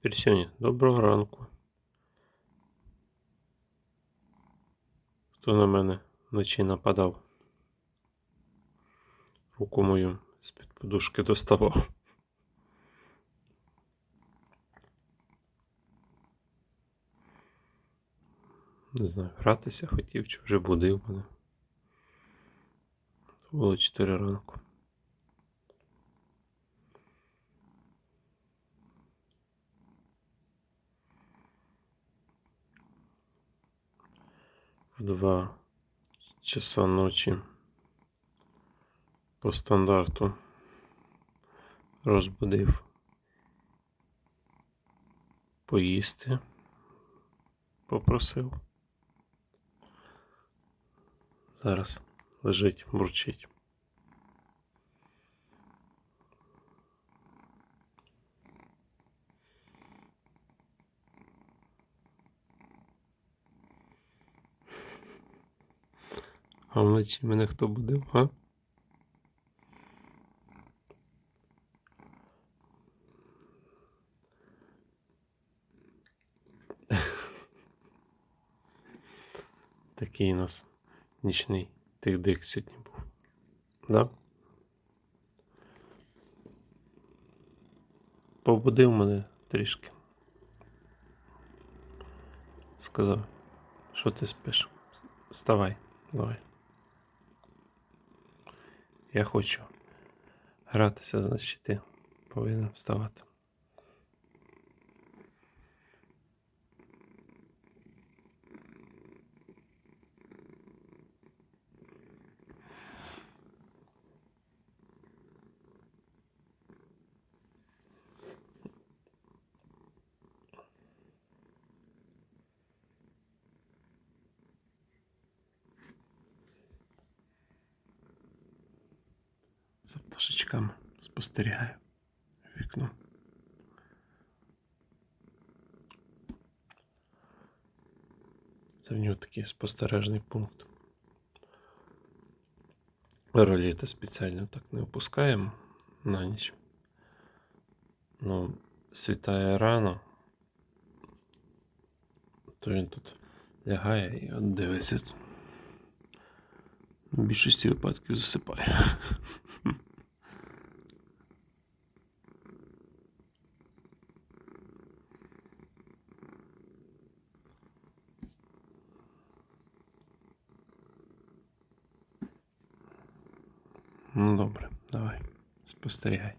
Персюні, доброго ранку. Хто на мене вночі нападав? Руку мою з-під подушки доставав. Не знаю, гратися хотів чи вже будив мене. Було 4 ранку. В 2 часа ночі по стандарту розбудив поїсти, попросив. Зараз лежить, бурчить. А вночі мене хто будив, а? Такий у нас нічний тих-дик сьогодні був. Да? Побудив мене трішки. Сказав, що ти спиш? Вставай, давай. Я хочу гратися, значить ти повинен вставати. За пташечками спостерігаю вікно. Це в нього такий спостережний пункт. Роліта спеціально так не опускаємо на ніч. Ну, світає рано, то він тут лягає і от дивиться. В більшості випадків засипає. Ну добре, давай, спостерігай.